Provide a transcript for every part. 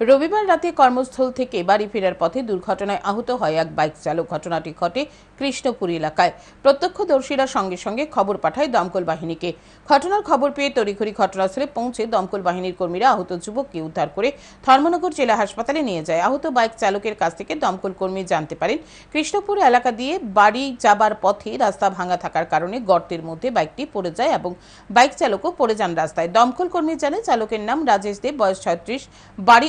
রবিবার রাতে কর্মস্থল থেকে বাড়ি ফেরার পথে দুর্ঘটনায় আহত হয় এক বাইক চালক। ঘটনাটি ঘটে কৃষ্ণপুর এলাকায়। প্রত্যক্ষদর্শীরা সঙ্গে সঙ্গে খবর পাঠায় দমকল বাহিনীকে। ঘটনার খবর পেয়ে তড়িঘড়ি ঘটনাস্থলে পৌঁছে দমকল বাহিনীর কর্মীরা আহত যুবককে উদ্ধার করে ধর্মনগর জেলা হাসপাতালে নিয়ে যায়। আহত বাইক চালকের কাছ থেকে দমকল কর্মী জানতে পারেন, কৃষ্ণপুর এলাকা দিয়ে বাড়ি যাবার পথে রাস্তা ভাঙা থাকার কারণে গর্তের মধ্যে বাইকটি পড়ে যায় এবং বাইক চালকও পড়ে যান রাস্তায়। দমকল কর্মী জানে চালকের নাম রাজেশ দেব বয়স ছয়ত্রিশ, বাড়ি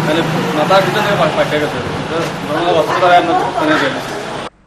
ছয়জন বছর মানে মাথার পিছনে বাইকটা গেছে হসপিটালে আমরা নিয়ে গেছি